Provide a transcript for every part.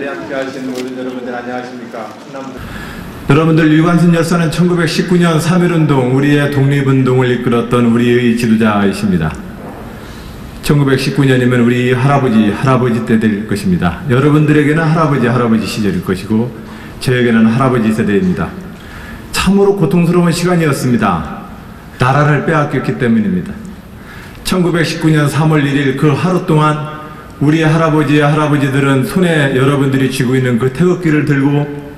함께 하시는 모든 여러분들 안녕하십니까? 충남도 여러분들 유관순 열사는 1919년 3.1운동 우리의 독립운동을 이끌었던 우리의 지도자이십니다. 1919년이면 우리 할아버지 할아버지 때될 것입니다. 여러분들에게는 할아버지 할아버지 시절일 것이고 저에게는 할아버지 세대입니다. 참으로 고통스러운 시간이었습니다. 나라를 빼앗겼기 때문입니다. 1919년 3월 1일 그 하루 동안 우리 할아버지 할아버지들은 손에 여러분들이 쥐고 있는 그 태극기를 들고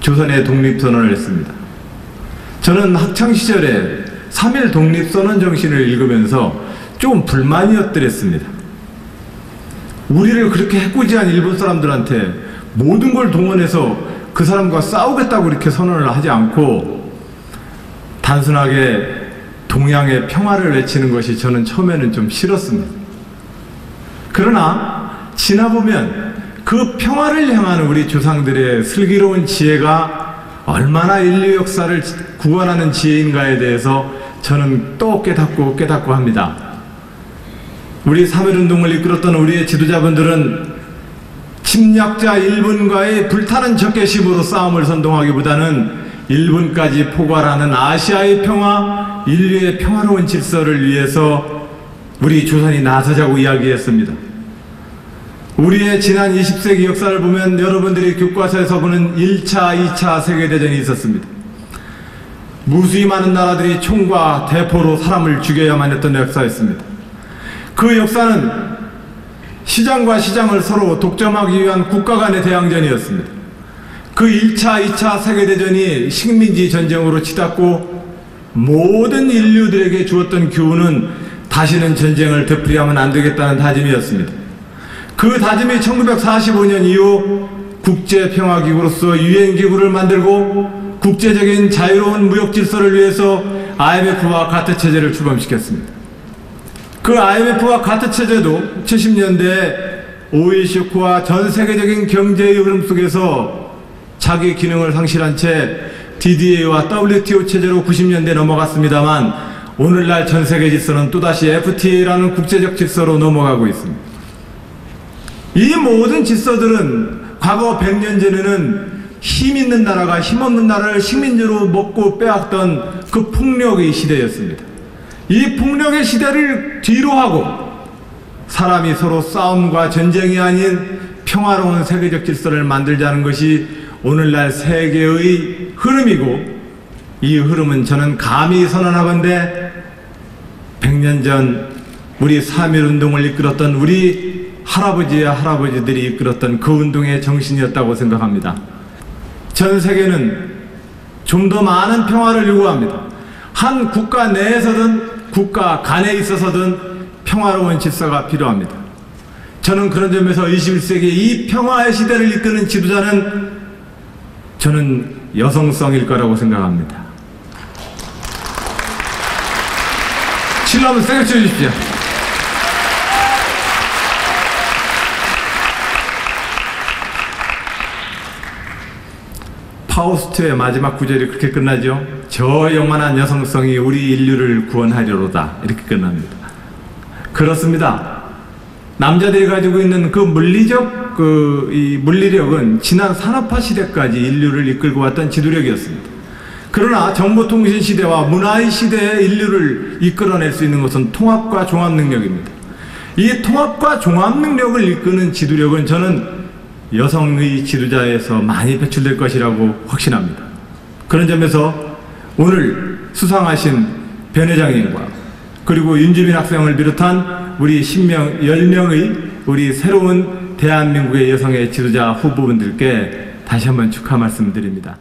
조선의 독립선언을 했습니다. 저는 학창 시절에 3일 독립선언 정신을 읽으면서 좀 불만이었더랬습니다. 우리를 그렇게 해코지한 일본 사람들한테 모든 걸 동원해서 그 사람과 싸우겠다고 이렇게 선언을 하지 않고 단순하게 동양의 평화를 외치는 것이 저는 처음에는 좀 싫었습니다. 그러나 지나보면 그 평화를 향하는 우리 조상들의 슬기로운 지혜가 얼마나 인류 역사를 구원하는 지혜인가에 대해서 저는 또 깨닫고 깨닫고 합니다. 우리 3.1운동을 이끌었던 우리의 지도자분들은 침략자 일본과의 불타는 적개심으로 싸움을 선동하기보다는 일본까지 포괄하는 아시아의 평화, 인류의 평화로운 질서를 위해서 우리 조선이 나서자고 이야기했습니다. 우리의 지난 20세기 역사를 보면 여러분들이 교과서에서 보는 1차, 2차 세계대전이 있었습니다. 무수히 많은 나라들이 총과 대포로 사람을 죽여야만 했던 역사였습니다. 그 역사는 시장과 시장을 서로 독점하기 위한 국가 간의 대항전이었습니다. 그 1차, 2차 세계대전이 식민지 전쟁으로 치닫고 모든 인류들에게 주었던 교훈은 다시는 전쟁을 되풀이하면 안 되겠다는 다짐이었습니다. 그 다짐이 1945년 이후 국제평화기구로서 유엔기구를 만들고 국제적인 자유로운 무역 질서를 위해서 IMF와 가트 체제를 출범시켰습니다. 그 IMF와 가트 체제도 70년대 오일 쇼크와 전 세계적인 경제의 흐름 속에서 자기 기능을 상실한 채 DDA와 WTO 체제로 90년대 넘어갔습니다만 오늘날 전 세계 질서는 또다시 FTA라는 국제적 질서로 넘어가고 있습니다. 이 모든 질서들은 과거 100년 전에는 힘 있는 나라가 힘 없는 나라를 식민지로 먹고 빼앗던 그 폭력의 시대였습니다. 이 폭력의 시대를 뒤로 하고 사람이 서로 싸움과 전쟁이 아닌 평화로운 세계적 질서를 만들자는 것이 오늘날 세계의 흐름이고 이 흐름은 저는 감히 선언하건대 100년 전 우리 3.1운동을 이끌었던 우리 할아버지의 할아버지들이 이끌었던 그 운동의 정신이었다고 생각합니다. 전 세계는 좀 더 많은 평화를 요구합니다. 한 국가 내에서든 국가 간에 있어서든 평화로운 질서가 필요합니다. 저는 그런 점에서 21세기 이 평화의 시대를 이끄는 지도자는 저는 여성성일 거라고 생각합니다. 한번 세게 쳐주십시오. 파우스트의 마지막 구절이 그렇게 끝나죠. 저 영원한 여성성이 우리 인류를 구원하리로다. 이렇게 끝납니다. 그렇습니다. 남자들이 가지고 있는 그 물리적 그 이 물리력은 지난 산업화 시대까지 인류를 이끌고 왔던 지도력이었습니다. 그러나 정보통신 시대와 문화의 시대에 인류를 이끌어낼 수 있는 것은 통합과 종합 능력입니다. 이 통합과 종합 능력을 이끄는 지도력은 저는 여성의 지도자에서 많이 배출될 것이라고 확신합니다. 그런 점에서 오늘 수상하신 변 회장님과 그리고 윤주민 학생을 비롯한 우리 10명, 10명의 우리 새로운 대한민국의 여성의 지도자 후보분들께 다시 한번 축하 말씀드립니다.